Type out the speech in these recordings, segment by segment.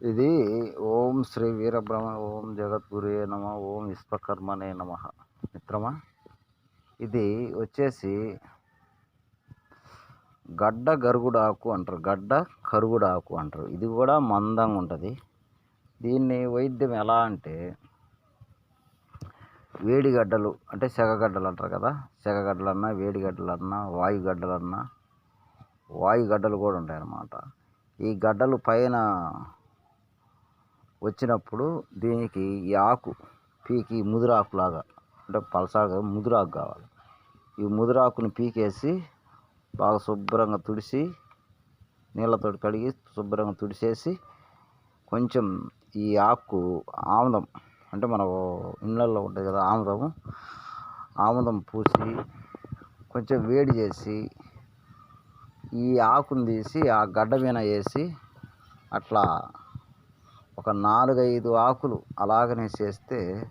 ఇది ఓం శ్రీ వీరబ్రహ్మ ఓం జగద్గురే నమ ఓం విశ్వకర్మనే నమ. మిత్రమా ఇది వచ్చేసి గడ్డ గరుగుడాకు అంటారు. గడ్డ కరుగుడాకు అంటారు. ఇది కూడా మందంగా ఉంటుంది. దీన్ని వైద్యం ఎలా అంటే వేడిగడ్డలు అంటే సెగగడ్డలు అంటారు కదా. సెగగడ్డలన్నా వేడిగడ్డలన్నా వాయుగడ్డలన్నా వాయుగడ్డలు కూడా ఉంటాయన్నమాట. ఈ గడ్డలు పైన వచ్చినప్పుడు దీనికి ఈ ఆకు పీకి ముదురాకులాగా అంటే పలసాగా ముదురాకు కావాలి. ఈ ముదురాకుని పీకేసి బాగా శుభ్రంగా తుడిసి నీళ్ళతో కడిగి శుభ్రంగా తుడిసేసి కొంచెం ఈ ఆకు ఆముదం అంటే మన ఇళ్ళల్లో ఉంటుంది కదా ఆముదము ఆముదం పూసి కొంచెం వేడి చేసి ఈ ఆకుని తీసి ఆ గడ్డ మీద వేసి అట్లా ఒక నాలుగైదు ఆకులు అలాగనే చేస్తే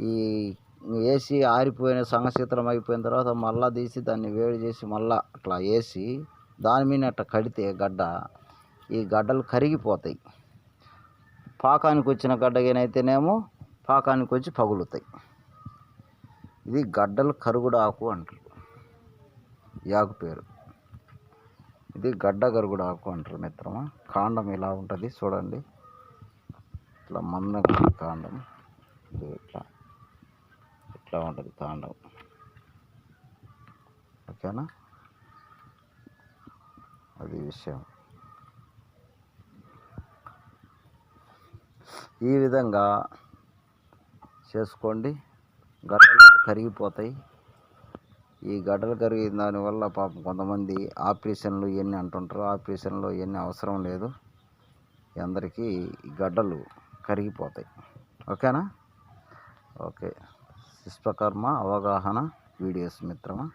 ఈ వేసి ఆరిపోయిన సంగశీతలం అయిపోయిన తర్వాత మళ్ళా తీసి దాన్ని వేడి చేసి మళ్ళా అట్లా వేసి దాని మీద అట్లా కడితే గడ్డ ఈ గడ్డలు కరిగిపోతాయి. పాకానికి వచ్చిన గడ్డగనైతేనేమో పాకానికి వచ్చి పగులుతాయి. ఇది గడ్డలు కరుగుడు ఆకు అంటారు. యాకు పేరు. ఇది గడ్డ కరుగుడాకు ఆకు అంటారు మిత్రమా. కాండం ఇలా ఉంటుంది చూడండి. ఇట్లా మందంగా కాండం ఇది ఇట్లా ఇట్లా ఉంటుంది కాండం ఓకేనా? అది విషయం. ఈ విధంగా చేసుకోండి. గడ్డలు కరిగిపోతాయి. ఈ గడ్డలు కరిగిన దానివల్ల పాపం కొంతమంది ఆపరేషన్లు ఇవన్నీ అంటుంటారు. ఆపరేషన్లు ఇవన్నీ అవసరం లేదు. అందరికీ ఈ గడ్డలు కరిగిపోతాయి. ఓకేనా? ఓకే. విశ్వకర్మ అవగాహన వీడియోస్ మిత్రమా?